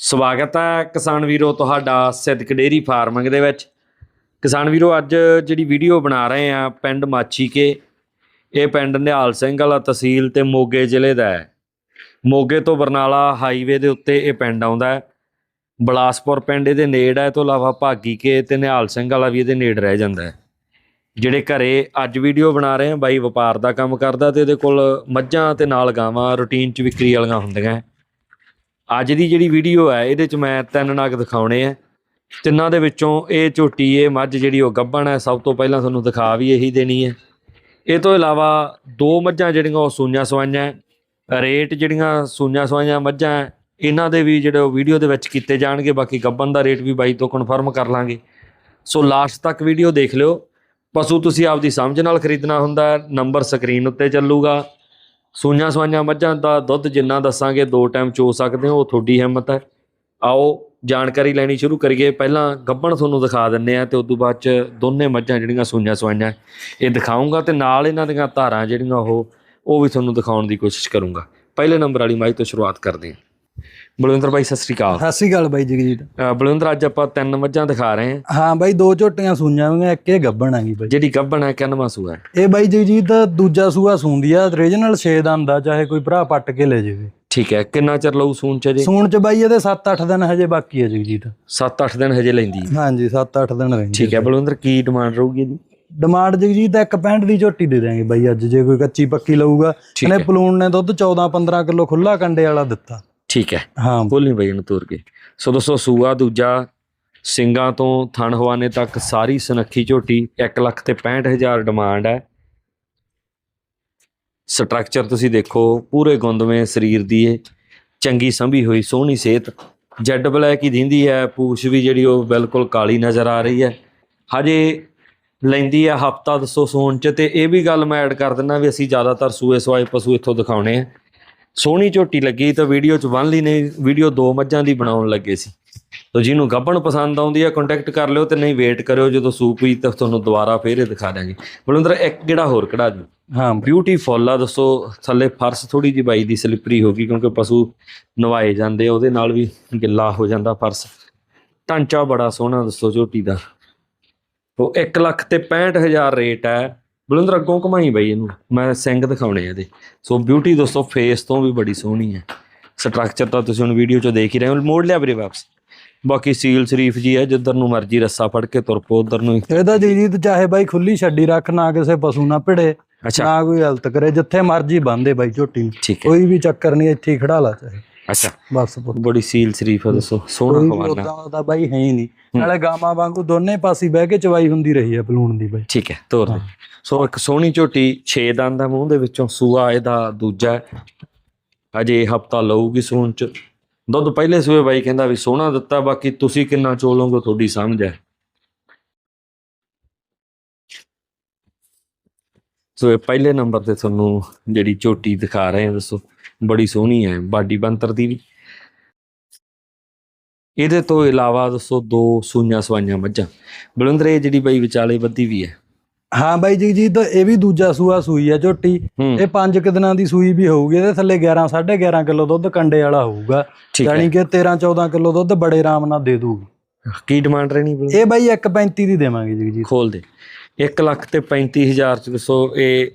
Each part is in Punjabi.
ਸਵਾਗਤ ਹੈ ਕਿਸਾਨ ਵੀਰੋ ਤੁਹਾਡਾ ਸਿੱਧਕ ਡੇਰੀ ਫਾਰਮਿੰਗ ਦੇ ਵਿੱਚ। ਕਿਸਾਨ ਵੀਰੋ, ਅੱਜ ਜਿਹੜੀ ਵੀਡੀਓ ਬਣਾ ਰਹੇ ਆ ਪਿੰਡ ਮਾਛੀਕੇ, ਇਹ ਪਿੰਡ ਨਿਹਾਲ ਸਿੰਘ ਵਾਲਾ ਤਹਿਸੀਲ ਤੇ ਮੋਗੇ ਜ਼ਿਲ੍ਹੇ ਦਾ ਹੈ। ਮੋਗੇ ਤੋਂ ਬਰਨਾਲਾ ਹਾਈਵੇ ਦੇ ਉੱਤੇ ਇਹ ਪਿੰਡ ਆਉਂਦਾ ਹੈ। ਬਲਾਸਪੁਰ ਪਿੰਡ ਇਹਦੇ ਨੇੜ ਹੈ ਤੋਂ ਇਲਾਵਾ ਭਾਗੀਕੇ ਤੇ ਨਿਹਾਲ ਸਿੰਘ ਵਾਲਾ ਵੀ ਇਹਦੇ ਨੇੜ ਰਹਿ ਜਾਂਦਾ ਹੈ। ਜਿਹੜੇ ਘਰੇ ਅੱਜ ਵੀਡੀਓ ਬਣਾ ਰਹੇ ਆ, ਬਾਈ ਵਪਾਰ ਦਾ ਕੰਮ ਕਰਦਾ ਤੇ ਇਹਦੇ ਕੋਲ ਮੱਝਾਂ ਤੇ ਨਾਲ ਗਾਵਾਂ, ਰੂਟੀਨ ਚ ਵਿਕਰੀ ਵਾਲੀਆਂ ਹੁੰਦੀਆਂ ਅੱਜ ਦੀ ਜਿਹੜੀ ਵੀਡੀਓ ਹੈ, ਇਹਦੇ ਚ ਮੈਂ ਤਿੰਨ ਨਗ ਦਿਖਾਉਣੇ ਆ। ਤਿੰਨਾਂ ਦੇ ਵਿੱਚੋਂ ਇਹ ਝੋਟੀ, ਇਹ ਮੱਝ ਜਿਹੜੀ ਉਹ ਗੱਭਣ ਹੈ, ਸਭ ਤੋਂ ਪਹਿਲਾਂ ਤੁਹਾਨੂੰ ਦਿਖਾ ਵੀ ਇਹੀ ਦੇਣੀ ਹੈ। ਇਹ ਤੋਂ ਇਲਾਵਾ ਦੋ ਮੱਝਾਂ ਜਿਹੜੀਆਂ ਉਹ ਸੂਈਆਂ ਸਵਾਈਆਂ ਰੇਟ ਜਿਹੜੀਆਂ ਸੂਈਆਂ ਸਵਾਈਆਂ ਮੱਝਾਂ ਇਹਨਾਂ ਦੇ ਵੀ ਜਿਹੜੇ ਵੀਡੀਓ ਦੇ ਵਿੱਚ ਕੀਤੇ ਜਾਣਗੇ। ਬਾਕੀ ਗੱਭਣ ਦਾ ਰੇਟ ਵੀ ਬਾਈ ਤੋਂ ਕਨਫਰਮ ਕਰ ਲਾਂਗੇ। ਸੋ ਲਾਸਟ ਤੱਕ ਵੀਡੀਓ ਦੇਖ ਲਿਓ। ਪਸ਼ੂ ਤੁਸੀਂ ਆਪਦੀ ਸਮਝ ਨਾਲ ਖਰੀਦਣਾ ਹੁੰਦਾ ਨੰਬਰ ਸਕਰੀਨ ਉੱਤੇ ਚੱਲੂਗਾ। ਸੂਈਆਂ ਸਵਾਈਆਂ ਮੱਝਾਂ ਦਾ ਦੁੱਧ ਜਿੰਨਾ ਦੱਸਾਂਗੇ, ਦੋ ਟਾਈਮ ਚੋ ਸਕਦੇ ਹੋ ਉਹ ਤੁਹਾਡੀ ਹਿੰਮਤ ਹੈ। ਆਓ ਜਾਣਕਾਰੀ ਲੈਣੀ ਸ਼ੁਰੂ ਕਰੀਏ। ਪਹਿਲਾਂ ਗੱਬਣ ਤੁਹਾਨੂੰ ਦਿਖਾ ਦਿੰਨੇ ਆ ਤੇ ਉਸ ਤੋਂ ਬਾਅਦ ਚ ਦੋਨੇ ਮੱਝਾਂ ਜਿਹੜੀਆਂ ਸੂਈਆਂ ਸਵਾਈਆਂ, ਇਹ ਦਿਖਾਉਂਗਾ ਤੇ ਨਾਲ ਇਹਨਾਂ ਦੀਆਂ ਧਾਰਾਂ ਜਿਹੜੀਆਂ ਉਹ ਉਹ ਵੀ ਤੁਹਾਨੂੰ ਦਿਖਾਉਣ ਦੀ ਕੋਸ਼ਿਸ਼ ਕਰੂੰਗਾ। ਪਹਿਲੇ ਨੰਬਰ ਵਾਲੀ ਮਾਈ ਤੋਂ ਸ਼ੁਰੂਆਤ ਕਰਦੇ ਹਾਂ। ਬਲਵਿੰਦਰ ਭਾਈ ਸਤਿ ਸ੍ਰੀ ਅਕਾਲ। ਸਤਿ ਸ਼੍ਰੀ ਅਕਾਲ ਬਾਈ ਜਗਜੀਤ। ਅ, ਬਲਵਿੰਦਰ ਅੱਜ ਆਪਾਂ ਤਿੰਨ ਮੱਝਾਂ ਦਿਖਾ ਰਹੇ ਹਾਂ। ਹਾਂ ਬਾਈ ਦੋ ਝੋਟੀਆਂ ਸੂਈਆਂ ਹੋਈਆਂ ਇੱਕ ਇਹ ਗੱਬਣ ਆਗੀ ਬਾਈ। ਜਿਹੜੀ ਗੱਭਣ ਹੈ ਕਿੰਨਵਾਂ ਸੂਆ ਹੈ? ਇਹ ਬਾਈ ਜਗਜੀਤ ਦੂਜਾ ਸੂਆ ਸੂੰਦੀ ਆ ਰੀਜਨਲ 6 ਦਾ ਹੁੰਦਾ ਚਾਹੇ ਕੋਈ ਭਰਾ ਪੱਟ ਕੇ ਲੈ ਜਾਵੇ। ਠੀਕ ਹੈ ਕਿੰਨਾ ਚਿਰ ਲਊ ਸੂਣ ਚ ਜੇ ਸੂਣ ਚ ਬਾਈ ਇਹਦੇ 7-8 ਦਿਨ ਹਜੇ ਬਾਕੀ ਹੈ ਜਗਜੀਤ। 7-8 ਦਿਨ ਹਜੇ ਲੈਂਦੀ ਹੈ। ਹਾਂਜੀ 7-8 ਦਿਨ ਰਹਿੰਦੇ ਠੀਕ ਹੈ ਬਲਵਿੰਦਰ ਕੀ ਡਿਮਾਂਡ ਰਹੂਗੀ ਇਹਦੀ? ਡਿਮਾਂਡ ਜਗਜੀਤ ਦਾ 1.65 ਦੀ ਝੋਟੀ ਦੇ ਦਿਆਂਗੇ ਬਾਈ ਅੱਜ ਜੇ ਕੋਈ ਕੱਚੀ ਪੱਕੀ ਲਊਗਾ। ਠੀਕ ਇਹਨੇ ਪਲੂਣ ਨੇ ਦੁੱਧ 14-15 ਕਿਲੋ ਖੁੱਲਾ ਕੰਡੇ ਵਾਲਾ ਦਿੱਤਾ। ਠੀਕ ਹੈ। ਹਾਂ। ਬੋਲੀ ਬਈ ਇਹਨੂੰ ਤੋਰ ਕੇ। ਸੋ ਦੋਸਤੋ ਸੂਆ ਦੂਜਾ ਸਿੰਘਾਂ ਤੋਂ ਥਣ ਹਵਾਨੇ ਤੱਕ ਸਾਰੀ ਸੁਨੱਖੀ ਝੋਟੀ 1 ਲੱਖ ਤੇ 65000 ਡਿਮਾਂਡ ਹੈ। ਸਟਰਕਚਰ ਤੁਸੀਂ ਦੇਖੋ ਪੂਰੇ ਗੁੰਦਵੇਂ ਸਰੀਰ ਦੀ ਇਹ ਚੰਗੀ ਸੰਭੀ ਹੋਈ ਸੋਹਣੀ ਸਿਹਤ। ਜੈਡ ਬਲੈਕ ਹੀ ਦਿੰਦੀ ਹੈ ਪੂਛ ਵੀ ਜਿਹੜੀ ਉਹ ਬਿਲਕੁਲ ਕਾਲੀ ਨਜ਼ਰ ਆ ਰਹੀ ਹੈ। ਹਜੇ ਲੈਂਦੀ ਹੈ ਹਫਤਾ ਦੱਸੋ ਸੋਣ ਚ ਤੇ ਇਹ ਵੀ ਗੱਲ ਮੈਂ ਐਡ ਕਰ ਦਿੰਦਾ ਵੀ ਅਸੀਂ ਜ਼ਿਆਦਾਤਰ ਸੂਏ ਸਵਾਏ ਪਸ਼ੂ ਇੱਥੋਂ ਦਿਖਾਉਣੇ ਆ। ਸੋਹਣੀ ਝੋਟੀ ਲੱਗੀ ਤਾਂ ਵੀਡੀਓ ਚ ਵਨ ਲਈ ਨਹੀਂ ਵੀਡੀਓ ਦੋ ਮੱਝਾਂ ਦੀ ਬਣਾਉਣ ਲੱਗੇ ਸੀ। ਤੋ ਜਿਹਨੂੰ ਗੱਭਣ ਪਸੰਦ ਆਉਂਦੀ ਹੈ ਕੰਟੈਕਟ ਕਰ ਲਿਓ ਤੇ ਨਹੀਂ ਵੇਟ ਕਰਿਓ ਜਦੋਂ ਸੂਪ ਹੀ ਤਾਂ ਤੁਹਾਨੂੰ ਦੁਬਾਰਾ ਫੇਰ ਇਹ ਦਿਖਾ ਦਾਂਗੇ ਬਲਵਿੰਦਰ ਇੱਕ ਜਿਹੜਾ ਹੋਰ ਕਢਾ ਦਿਓ। ਹਾਂ। ਬਿਊਟੀਫੁੱਲ ਆ ਦੱਸੋ ਥੱਲੇ ਫਰਸ਼ ਥੋੜੀ ਜਿਹੀ ਬਾਈ ਦੀ ਸਲਿਪਰੀ ਹੋ ਗਈ ਕਿਉਂਕਿ ਪਸ਼ੂ ਨਵਾਏ ਜਾਂਦੇ ਆ, ਉਹਦੇ ਨਾਲ ਵੀ ਗਿੱਲਾ ਹੋ ਜਾਂਦਾ ਫਰਸ਼। ਢਾਂਚਾ ਬੜਾ ਸੋਹਣਾ ਦੱਸੋ ਝੋਟੀ ਦਾ। ਉਹ 1 ਲੱਖ ਤੇ 65000 ਰੇਟ ਹੈ ਬਲਵਿੰਦਰ ਅੱਗੋਂ ਕਮਾਈ ਬਈ ਇਹਨੂੰ। ਮੈਂ ਸਿੰਘ ਦਿਖਾਉਣੇ ਆ ਇਹਦੇ। ਸੋ ਬਿਊਟੀ ਦੋਸਤੋ ਫੇਸ ਤੋਂ ਵੀ ਬੜੀ ਸੋਹਣੀ ਹੈ। ਸਟਰਕਚਰ ਤਾਂ ਤੁਸੀਂ ਹੁਣ ਵੀਡੀਓ 'ਚ ਦੇਖ ਹੀ ਰਹੇ ਹੋ। ਮੋੜ ਲਿਆ ਵੀਰੇ ਵਾਪਸ। ਬਾਕੀ ਸੀਲ ਸ਼ਰੀਫ ਜੀ ਹੈ ਜਿੱਧਰ ਨੂੰ ਮਰਜ਼ੀ ਰੱਸਾ ਫੜ ਕੇ ਤੁਰ ਪੋ ਉਧਰ ਨੂੰ ਇਹਦਾ ਜਗਜੀਤ ਚਾਹੇ ਬਾਈ ਖੁੱਲੀ ਛੱਡੀ ਰੱਖ ਨਾ ਕਿਸੇ ਪਸ਼ੂ ਨਾ ਭਿੜੇ ਨਾ ਕੋਈ ਹਲਤ ਕਰੇ ਜਿੱਥੇ ਮਰਜ਼ੀ ਬੰਦੇ ਬਾਈ ਝੋਟੀ ਕੋਈ ਵੀ ਚੱਕਰ ਨਹੀਂ ਇੱਥੇ ਖੜਾ ਲਾ ਚਾਹੇ। ਅੱਛਾ। ਬਸ ਪੁੱਤ। ਬੜੀ ਸੀਲ ਸ਼ਰੀਫ ਹੈ ਦੱਸੋ। ਸੋਹਣਾ ਹਵਾਨਾ ਉਦਾਂ ਦਾ ਬਾਈ ਹੈ ਹੀ ਨਹੀਂ। ਨਾਲੇ ਗਾਵਾਂ ਵਾਂਗੂ ਦੋਨੇ ਪਾਸੇ ਬਹਿ ਕੇ ਚਵਾਈ ਹੁੰਦੀ ਰਹੀ ਹੈ ਬਲੂਨ ਦੀ ਬਾਈ। ਠੀਕ ਹੈ ਤੋਰ ਦੇ। ਸੋ ਇੱਕ ਸੋਹਣੀ ਝੋਟੀ 6 ਦੰਦ ਦਾ ਮੂੰਹ ਦੇ ਵਿੱਚੋਂ ਸੂਆ ਇਹਦਾ ਦੂਜਾ ਅਜੇ ਹਫਤਾ ਲਊਗੀ ਸੂਣ ਚ। ਦੁੱਧ ਪਹਿਲੇ ਸੂਏ ਬਾਈ ਕਹਿੰਦਾ ਵੀ ਸੋਹਣਾ ਦਿੱਤਾ ਬਾਕੀ ਤੁਸੀਂ ਕਿੰਨਾ ਚੋਲੋਗੇ ਤੁਹਾਡੀ ਸਮਝ ਹੈ। ਸੋ ਇਹ ਪਹਿਲੇ ਨੰਬਰ ਤੇ ਤੁਹਾਨੂੰ ਜਿਹੜੀ ਝੋਟੀ ਦਿਖਾ ਰਹੇ ਹਾਂ ਦੱਸੋ। ਬੜੀ ਸੋਹਣੀ ਹੈ ਬਾਡੀ ਬੰਤਰ ਦੀ ਵੀ। ਇਹਦੇ ਤੋਂ ਇਲਾਵਾ ਦੱਸੋ ਦੋ ਸੂਈਆਂ ਸਵਾਈਆਂ ਮੱਝਾਂ। ਬਲਵਿੰਦਰ ਇਹ ਜਿਹੜੀ ਬਾਈ ਵਿਚਾਲੇ ਬੱਦੀ ਵੀ ਹੈ। ਹਾਂ ਬਾਈ ਜਗਜੀਤ ਇਹ ਵੀ ਦੂਜਾ ਸੂਆ ਸੂਈ ਹੈ ਝੋਟੀ। ਇਹ ਪੰਜ ਕੁ ਦਿਨਾਂ ਦੀ ਸੂਈ ਵੀ ਹੋਊਗੀ ਇਹਦੇ ਥੱਲੇ 11 11.5 ਕਿਲੋ ਦੁੱਧ ਕੰਡੇ ਵਾਲਾ ਹੋਊਗਾ। ਯਾਨੀ ਕਿ 13 14 ਕਿਲੋ ਦੁੱਧ ਬੜੇ ਆਰਾਮ ਨਾਲ ਦੇ ਦੂਗੀ। ਕੀ ਡਿਮਾਂਡ ਰਹਿਣੀ ਇਹ ਬਾਈ 1.35 ਦੀ ਦੇਵਾਂਗੇ ਜਗਜੀਤ ਖੋਲ ਦੇ। 1 ਲੱਖ ਤੇ 35000 ਚ ਦੱਸੋ ਇਹ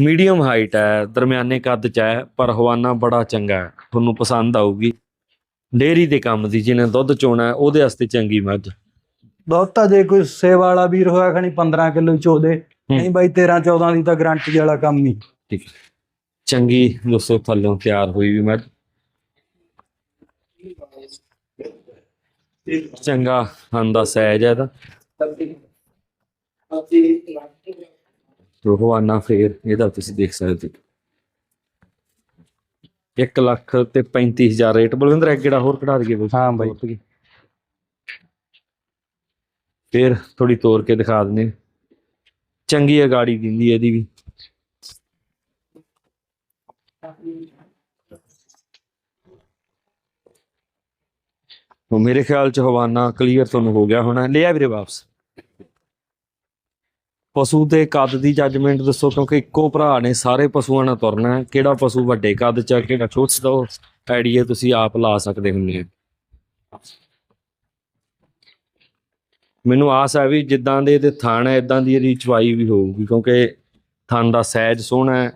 ਮੀਡੀਅਮ ਹਾਈਟ ਹੈ ਦਰਮਿਆਨੇ ਕੱਦ ਚ ਹੈ ਪਰ ਹਵਾਨਾ ਬੜਾ ਚੰਗਾ ਹੈ। ਤੁਹਾਨੂੰ ਪਸੰਦ ਆਊਗੀ। ਡੇਰੀ ਦੇ ਕੰਮ ਦੀ ਜਿਹਨੇ ਦੁੱਧ ਚੋਣਾ ਉਹਦੇ ਵਾਸਤੇ ਚੰਗੀ ਮੱਝ। ਦੁੱਧ ਤਾਂ ਜੇ ਕੋਈ ਸੇਵਾ ਵਾਲਾ ਵੀਰ ਹੋਇਆ ਖਣੀ 15 ਕਿਲੋ ਚੋ ਦੇ ਨਹੀਂ ਬਾਈ 13 14 ਦੀ ਤਾਂ ਗਾਰੰਟੀ ਵਾਲਾ ਕੰਮ ਹੀ। ਠੀਕ ਚੰਗੀ ਦੱਸੋ ਥੱਲੋਂ ਤਿਆਰ ਹੋਈ ਵੀ ਮੱਝ? ਚੰਗਾ ਹੰਦਾ ਸਹਿਜ ਹੈ ਇਹਦਾ। ਰੋਹਵਾਨਾ ਫੇਰ ਇਹਦਾ ਤੁਸੀਂ ਦੇਖ ਸਕਦੇ ਹੋ। 1 ਲੱਖ ਤੇ 35000 ਰੇਟ ਬਲਵਿੰਦਰ ਇੱਕ ਜਿਹੜਾ ਹੋਰ ਕਢਾ ਦਈਏ। ਹਾਂ ਬਾਈ। ਫੇਰ ਥੋੜੀ ਤੋਰ ਕੇ ਦਿਖਾ ਦਿੰਦੇ ਚੰਗੀ ਹੈ ਗਾੜੀ ਦਿੰਦੀ ਇਹਦੀ ਵੀ। ਉਹ ਮੇਰੇ ਖਿਆਲ ਚ ਹਵਾਨਾ ਕਲੀਅਰ ਤੁਹਾਨੂੰ ਹੋ ਗਿਆ ਹੋਣਾ। ਲਿਆ ਵੀਰੇ ਵਾਪਸ। ਪਸ਼ੂ ਦੇ ਕੱਦ ਦੀ ਜੱਜਮੈਂਟ ਦੱਸੋ ਕਿਉਂਕਿ ਇੱਕੋ ਭਰਾ ਨੇ ਸਾਰੇ ਪਸ਼ੂਆਂ ਨਾਲ ਤੁਰਨਾ ਕਿਹੜਾ ਪਸ਼ੂ ਵੱਡੇ ਕੱਦ ਚ ਆ, ਕਿਹੜਾ ਛੋਟਾ ਦਾ ਉਹ ਆਈਡੀਆ ਤੁਸੀਂ ਆਪ ਲਾ ਸਕਦੇ ਹੁੰਦੇ ਆ ਮੈਨੂੰ ਆਸ ਹੈ ਵੀ ਜਿੱਦਾਂ ਦੇ ਇਹਦੇ ਥਣ ਹੈ ਇਦਾਂ ਦੀ ਇਹਦੀ ਚਵਾਈ ਵੀ ਹੋਊਗੀ ਕਿਉਂਕਿ ਥਣ ਦਾ ਸਹਿਜ ਸੋਹਣਾ ਹੈ।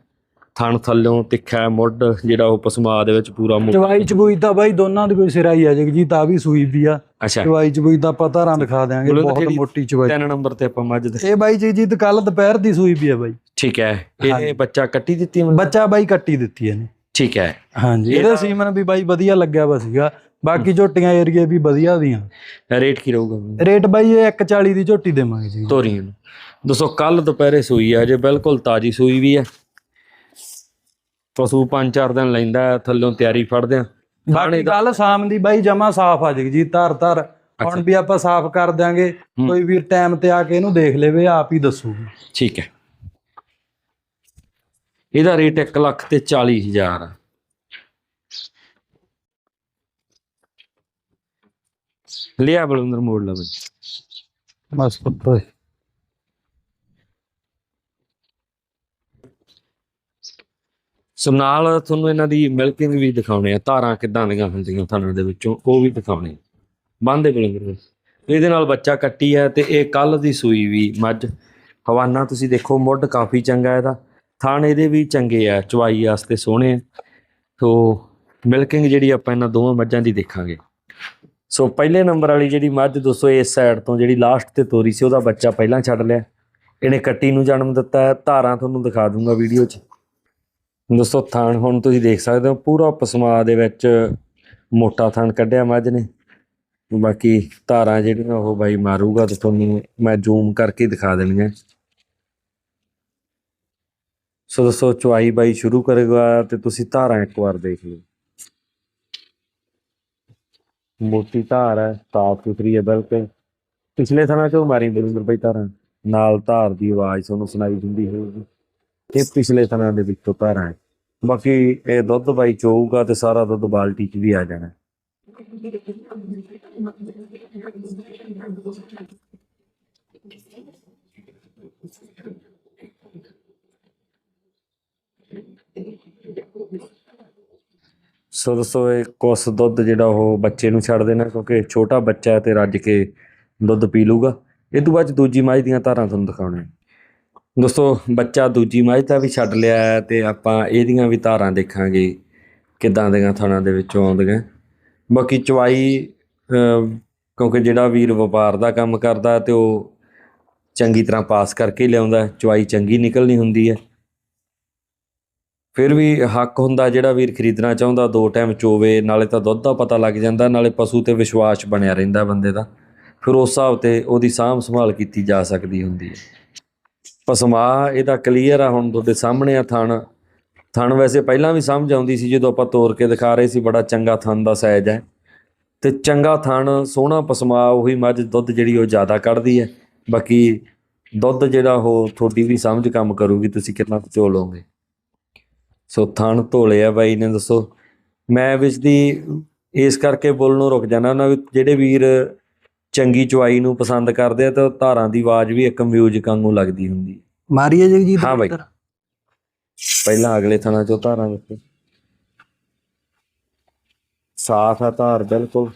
ਥਣ ਥੱਲਿਓਂ ਤਿੱਖਾ ਮੁੱਢ ਜਿਹੜਾ ਉਹ ਪਸਮਾ ਦੇ ਵਿੱਚ ਪੂਰਾ ਮੁੱਢ। ਚਵਾਈ ਚਬੂਈ ਤਾਂ ਬਾਈ ਦੋਨਾਂ ਦੀ ਕੋਈ ਸਿਰਾ ਹੀ ਆ ਜਗਜੀਤ ਆ ਵੀ ਸੂਈ ਵੀ ਆ। ਅੱਛਾ। ਚਵਾਈ ਚਬੂਈ ਤਾਂ ਆਪਾਂ ਧਾਰਾਂ ਦਿਖਾ ਤਾਂ ਬਹੁਤ ਮੋਟੀ ਚਵਾਈ। ਤਿੰਨ ਨੰਬਰ ਤੇ ਆਪਾਂ ਮੱਝ ਦੇ। ਇਹ ਬਾਈ ਜਗਜੀਤ ਕੱਲ ਦੁਪਹਿਰ ਦੀ ਸੂਈ ਵੀ ਆ ਬਾਈ। ਠੀਕ ਹੈ। ਇਹ ਬੱਚਾ ਕੱਟੀ ਦਿੱਤੀ ਮੈਨੂੰ ਬੱਚਾ ਬਾਈ ਕੱਟੀ ਦਿੱਤੀ ਇਹਨੇ। ਠੀਕ ਹੈ। ਹਾਂਜੀ ਇਹਦਾ- ਸੀਮਨ ਵੀ ਬਾਈ ਵਧੀਆ ਲੱਗਿਆ ਵਾ ਸੀਗਾ। ਬਾਕੀ ਝੋਟੀਆਂ ਏਰੀਏ ਵੀ ਵਧੀਆ ਦੀਆਂ। ਰੇਟ ਕੀ ਰਹੂਗਾ ਰੇਟ ਬਾਈ ਇਹ 140 ਦੀ ਝੋਟੀ ਦੇਵਾਂਗੇ ਜੀ। ਤੋਰੀਆਂ ਨੂੰ। ਦੋਸਤੋ ਕੱਲ ਦੁਪਹਿਰੇ ਸੂਈ ਆ ਜੇ ਬਿਲਕੁਲ ਤਾਜੀ ਸੂਈ ਵੀ ਹੈ ਪਸ਼ੂ ਪੰਜ ਚਾਰ ਦਿਨ ਲੈਂਦਾ ਥੱਲੋਂ ਤਿਆਰੀ ਫੜਦੇ ਆ। ਬਾਕੀ ਕੱਲ ਸ਼ਾਮ ਦੀ ਬਾਈ ਜਮਾ ਸਾਫ਼ ਆ ਜੀ ਧਰ ਧਰ। ਹੁਣ ਵੀ ਆਪਾਂ ਸਾਫ਼ ਕਰ ਦਿਆਂਗੇ ਕੋਈ ਵੀਰ ਟਾਈਮ ਤੇ ਆ ਕੇ ਇਹਨੂੰ ਦੇਖ ਲੇਵੇ ਆਪ ਹੀ ਦੱਸੂਗੀ। ਠੀਕ ਹੈ। ਇਹਦਾ ਰੇਟ 1 ਲੱਖ ਤੇ 40 ਹਜ਼ਾਰ ਆ। ਲਿਆ ਬਲਵਿੰਦਰ ਮੋੜ ਲਾ ਬਈ। ਬਸ ਪੁੱਤੋ ਸੋ ਨਾਲ ਤੁਹਾਨੂੰ ਇਹਨਾਂ ਦੀ ਮਿਲਕਿੰਗ ਵੀ ਦਿਖਾਉਣੇ ਆ, ਧਾਰਾਂ ਕਿੱਦਾਂ ਦੀਆਂ ਹੁੰਦੀਆਂ ਥਾਣਾ ਦੇ ਵਿੱਚੋਂ, ਉਹ ਵੀ ਦਿਖਾਉਣੇ ਬੰਦੇ ਬਿਲਕੁਲ ਇਹਦੇ ਨਾਲ ਬੱਚਾ ਕੱਟੀ ਹੈ ਤੇ ਇਹ ਕੱਲ ਦੀ ਸੂਈ ਵੀ ਮੱਝ। ਹਵਾਨਾ ਤੁਸੀਂ ਦੇਖੋ, ਮੁੱਢ ਕਾਫੀ ਚੰਗਾ ਇਹਦਾ। ਥਾਣ ਇਹਦੇ ਵੀ ਚੰਗੇ ਆ ਚਵਾਈ ਵਾਸਤੇ ਸੋਹਣੇ ਆ। ਸੋ ਮਿਲਕਿੰਗ ਜਿਹੜੀ ਆਪਾਂ ਇਹਨਾਂ ਦੋਵਾਂ ਮੱਝਾਂ ਦੀ ਦੇਖਾਂਗੇ। ਸੋ ਪਹਿਲੇ ਨੰਬਰ ਵਾਲੀ ਜਿਹੜੀ ਮੱਝ ਦੋਸਤੋ, ਇਸ ਸਾਈਡ ਤੋਂ ਜਿਹੜੀ ਲਾਸਟ ਤੇ ਤੋਰੀ ਸੀ, ਉਹਦਾ ਬੱਚਾ ਪਹਿਲਾਂ ਛੱਡ ਲਿਆ। ਇਹਨੇ ਕੱਟੀ ਨੂੰ ਜਨਮ ਦਿੱਤਾ ਹੈ ਧਾਰਾਂ ਤੁਹਾਨੂੰ ਦਿਖਾ ਦੂੰਗਾ ਵੀਡੀਓ 'ਚ। ਦੋਸਤੋ, ਥਾਣ ਹੁਣ ਤੁਸੀਂ ਦੇਖ ਸਕਦੇ ਹੋ, ਪੂਰਾ ਪਸਮਾ ਦੇ ਵਿੱਚ ਮੋਟਾ ਥਾਣ ਕੱਢਿਆ ਮੱਝ ਨੇ। ਬਾਕੀ ਧਾਰਾਂ ਜਿਹੜੀਆਂ ਉਹ ਬਾਈ ਮਾਰੂਗਾ ਤੇ ਤੁਹਾਨੂੰ ਮੈਂ ਜ਼ੂਮ ਕਰਕੇ ਦਿਖਾ ਦੇਣੀਆਂ। ਸੋ ਦੋਸਤੋ, ਚੁਆਈ ਬਾਈ ਸ਼ੁਰੂ ਕਰੇਗਾ ਤੇ ਤੁਸੀਂ ਧਾਰਾਂ ਇੱਕ ਵਾਰ ਦੇਖ ਲਓ। ਮੋਟੀ ਧਾਰ ਹੈ, ਸਾਫ਼ ਸੁਥਰੀ ਹੈ ਬਿਲਕੁਲ। ਪਿਛਲੇ ਥਾਂ ਚੋਂ ਮਾਰੀ ਬਲੂੰਦਰ ਬਾਈ ਧਾਰਾਂ? ਨਾਲ ਧਾਰ ਦੀ ਆਵਾਜ਼ ਤੁਹਾਨੂੰ ਸੁਣਾਈ ਦਿੰਦੀ ਹੋਊਗੀ। ਇਹ ਪਿਛਲੇ ਥਾਂ ਦੇ ਵਿੱਚੋਂ ਧਾਰਾ ਹੈ ਬਾਕੀ ਇਹ ਦੁੱਧ ਬਾਈ ਚੋਊਗਾ ਤੇ ਸਾਰਾ ਦੁੱਧ ਬਾਲਟੀ 'ਚ ਵੀ ਆ ਜਾਣਾ। ਸੋ ਦੋਸਤੋ ਇਹ ਕੁਸ ਦੁੱਧ ਜਿਹੜਾ ਉਹ ਬੱਚੇ ਨੂੰ ਛੱਡ ਦੇਣਾ, ਕਿਉਂਕਿ ਛੋਟਾ ਬੱਚਾ ਹੈ ਤੇ ਰੱਜ ਕੇ ਦੁੱਧ ਪੀ ਲੂਗਾ। ਇਹ ਤੋਂ ਬਾਅਦ ਦੂਜੀ ਮਾਝ ਦੀਆਂ ਧਾਰਾਂ ਤੁਹਾਨੂੰ ਦਿਖਾਉਣੇ ਦੋਸਤੋ, ਬੱਚਾ ਦੂਜੀ ਮੱਝ ਦਾ ਵੀ ਛੱਡ ਲਿਆ ਹੈ ਤੇ ਆਪਾਂ ਇਹਦੀਆਂ ਵੀ ਧਾਰਾਂ ਦੇਖਾਂਗੇ ਕਿੱਦਾਂ ਦੀਆਂ ਥਾਣਾ ਦੇ ਵਿੱਚੋਂ ਆਉਂਦੀਆਂ। ਬਾਕੀ ਚਵਾਈ ਕਿਉਂਕਿ ਜਿਹੜਾ ਵੀਰ ਵਪਾਰ ਦਾ ਕੰਮ ਕਰਦਾ ਤੇ ਉਹ ਚੰਗੀ ਤਰ੍ਹਾਂ ਪਾਸ ਕਰਕੇ ਲਿਆਉਂਦਾ ਚਵਾਈ ਚੰਗੀ ਨਿਕਲਣੀ ਹੁੰਦੀ ਹੈ। ਫਿਰ ਵੀ ਹੱਕ ਹੁੰਦਾ ਜਿਹੜਾ ਵੀਰ ਖਰੀਦਣਾ ਚਾਹੁੰਦਾ, ਦੋ ਟਾਈਮ ਚੋਵੇ, ਨਾਲੇ ਤਾਂ ਦੁੱਧ ਦਾ ਪਤਾ ਲੱਗ ਜਾਂਦਾ, ਨਾਲੇ ਪਸ਼ੂ ਤੇ ਵਿਸ਼ਵਾਸ ਬਣਿਆ ਰਹਿੰਦਾ ਬੰਦੇ ਦਾ। ਫਿਰ ਉਸ ਹਿਸਾਬ ਤੇ ਉਹਦੀ ਸਾਂਭ ਸੰਭਾਲ ਕੀਤੀ ਜਾ ਸਕਦੀ ਹੁੰਦੀ ਹੈ। ਪਸਮਾ ਇਹਦਾ ਕਲੀਅਰ ਆ ਹੁਣ ਤੁਹਾਡੇ ਸਾਹਮਣੇ ਆ ਥਣ। ਥਣ ਵੈਸੇ ਪਹਿਲਾਂ ਵੀ ਸਮਝ ਆਉਂਦੀ ਸੀ ਜਦੋਂ ਆਪਾਂ ਤੋੜ ਕੇ ਦਿਖਾ ਰਹੇ ਸੀ, ਬੜਾ ਚੰਗਾ ਥਣ ਦਾ ਸਾਈਜ਼ ਹੈ। ਤੇ ਚੰਗਾ ਥਣ, ਸੋਹਣਾ ਪਸਮਾ ਉਹੀ ਮੱਝ, ਦੁੱਧ ਜਿਹੜੀ ਉਹ ਜ਼ਿਆਦਾ ਕੱਢਦੀ ਹੈ। ਬਾਕੀ ਦੁੱਧ ਜਿਹੜਾ ਉਹ ਤੁਹਾਡੀ ਵੀ ਸਮਝ ਕੰਮ ਕਰੂਗੀ, ਤੁਸੀਂ ਕਿੰਨਾ ਕੁ ਚੋ ਲਓਗੇ ਸੋ ਥਣ ਧੋਲੇ ਆ ਬਾਈ ਨੇ, ਦੱਸੋ। ਮੈਂ ਵਿੱਚ ਦੀ ਇਸ ਕਰਕੇ ਬੋਲਣੋਂ ਰੁਕ ਜਾਣਾ ਨਾ, ਵੀ ਜਿਹੜੇ ਵੀਰ ਚੰਗੀ ਚੁਆਈ ਨੂੰ ਪਸੰਦ ਕਰਦੇ ਆ ਤਾਂ ਧਾਰਾਂ ਦੀ ਆਵਾਜ਼ ਵੀ ਇੱਕ ਮਿਊਜ਼ਿਕ ਵਾਂਗੂ ਲੱਗਦੀ ਹੁੰਦੀ ਹੈ। ਮਾਰੀਏ ਜਗਜੀਤ ਹਾਂ ਬਾਈ। ਪਹਿਲਾਂ ਅਗਲੇ ਥਣਾ ਚੋਂ ਧਾਰਾਂ ਵਿੱਚ ਸਾਫ਼ ਆ ਧਾਰ ਬਿਲਕੁਲ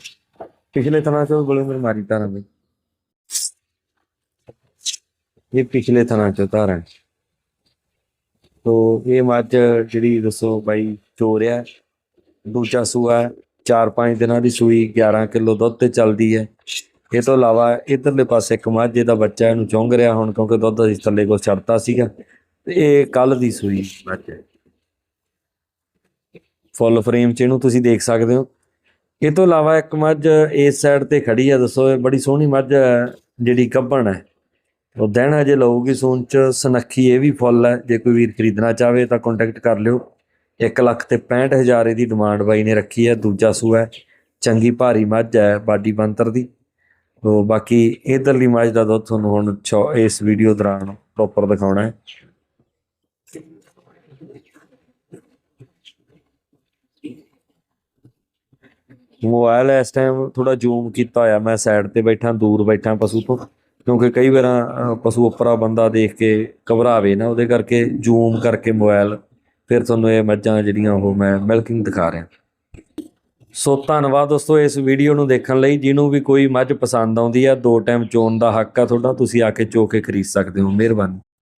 ਪਿਛਲੇ ਥਣਾ ਚੋਂ ਗੋਲੇ ਮਾਰੀ ਧਾਰਾਂ ਬਈ ਇਹ ਪਿਛਲੇ ਥਣਾ ਚੋਂ ਧਾਰਾਂ ਹੈ। ਤੋ ਇਹ ਮੱਝ ਜਿਹੜੀ ਦੱਸੋ ਬਾਈ ਚੋਰਿਆ ਦੂਜਾ ਸੂਆ 4-5 ਦਿਨਾਂ ਦੀ ਸੂਈ 11 ਕਿਲੋ ਦੁੱਧ ਤੇ ਚੱਲਦੀ ਹੈ ਇਹ ਤੋਂ ਇਲਾਵਾ ਇਧਰਲੇ ਪਾਸੇ ਇੱਕ ਮੱਝ ਦਾ ਬੱਚਾ ਇਹਨੂੰ ਚੁੰਗ ਰਿਹਾ ਹੁਣ ਕਿਉਂਕਿ ਦੁੱਧ ਅਸੀਂ ਥੱਲੇ ਕੋਲ ਛੱਡਤਾ ਸੀਗਾ ਤੇ ਇਹ ਕੱਲ ਦੀ ਸੂਈ ਮੱਝ ਹੈ। ਫੁੱਲ ਫਰੇਮ ਚ ਇਹਨੂੰ ਤੁਸੀਂ ਦੇਖ ਸਕਦੇ ਹੋ। ਇਹ ਤੋਂ ਇਲਾਵਾ ਇੱਕ ਮੱਝ ਇਸ ਸਾਈਡ ਤੇ ਖੜੀ ਆ, ਦੱਸੋ ਇਹ ਬੜੀ ਸੋਹਣੀ ਮੱਝ ਹੈ ਜਿਹੜੀ ਗੱਭਣ ਹੈ। ਉਹ ਦਿਨ ਹਜੇ ਲਊਗੀ ਸੂਨ ਚ, ਸਨੱਖੀ ਇਹ ਵੀ ਫੁੱਲ ਹੈ। ਜੇ ਕੋਈ ਵੀਰ ਖਰੀਦਣਾ ਚਾਹਵੇ ਤਾਂ ਕੰਟੈਕਟ ਕਰ ਲਿਓ। 1 ਲੱਖ ਤੇ 65000 ਇਹਦੀ ਡਿਮਾਂਡ ਬਾਈ ਨੇ ਰੱਖੀ ਹੈ, ਦੂਜਾ ਸੂਆ ਹੈ। ਚੰਗੀ ਭਾਰੀ ਮੱਝ ਹੈ ਬਾਡੀ ਬੰਤਰ ਦੀ। ਤੋ ਬਾਕੀ ਇਧਰਲੀ ਮੱਝ ਦਾ ਦੁੱਧ ਤੁਹਾਨੂੰ ਹੁਣ ਚੌ- ਇਸ ਵੀਡੀਓ ਦੌਰਾਨ ਪ੍ਰੋਪਰ ਦਿਖਾਉਣਾ ਹੈ। ਮੋਬਾਈਲ ਇਸ ਟਾਈਮ ਥੋੜਾ ਜ਼ੂਮ ਕੀਤਾ ਹੋਇਆ, ਮੈਂ ਸਾਈਡ ਤੇ ਬੈਠਾ, ਦੂਰ ਬੈਠਾ ਪਸ਼ੂ ਤੋਂ, ਕਿਉਂਕਿ ਕਈ ਵਾਰਾਂ ਪਸ਼ੂ ਉੱਪਰਾ ਬੰਦਾ ਦੇਖ ਕੇ ਘਬਰਾਵੇ ਨਾ, ਉਹਦੇ ਕਰਕੇ ਜ਼ੂਮ ਕਰਕੇ ਮੋਬਾਈਲ ਫਿਰ ਤੁਹਾਨੂੰ ਇਹ ਮੱਝਾਂ ਜਿਹੜੀਆਂ ਉਹ ਮੈਂ ਮਿਲਕਿੰਗ ਦਿਖਾ ਰਿਹਾ। ਸੋ ਧੰਨਵਾਦ ਦੋਸਤੋ ਇਸ ਵੀਡੀਓ ਨੂੰ ਦੇਖਣ ਲਈ, ਜਿਹਨੂੰ ਵੀ ਕੋਈ ਮੱਝ ਪਸੰਦ ਆਉਂਦੀ ਆ, ਦੋ ਟਾਈਮ ਚੋਣ ਦਾ ਹੱਕ ਆ ਤੁਹਾਡਾ, ਤੁਸੀਂ ਆ ਕੇ ਚੋ ਕੇ ਖਰੀਦ ਸਕਦੇ ਹੋ, ਮਿਹਰਬਾਨੀ।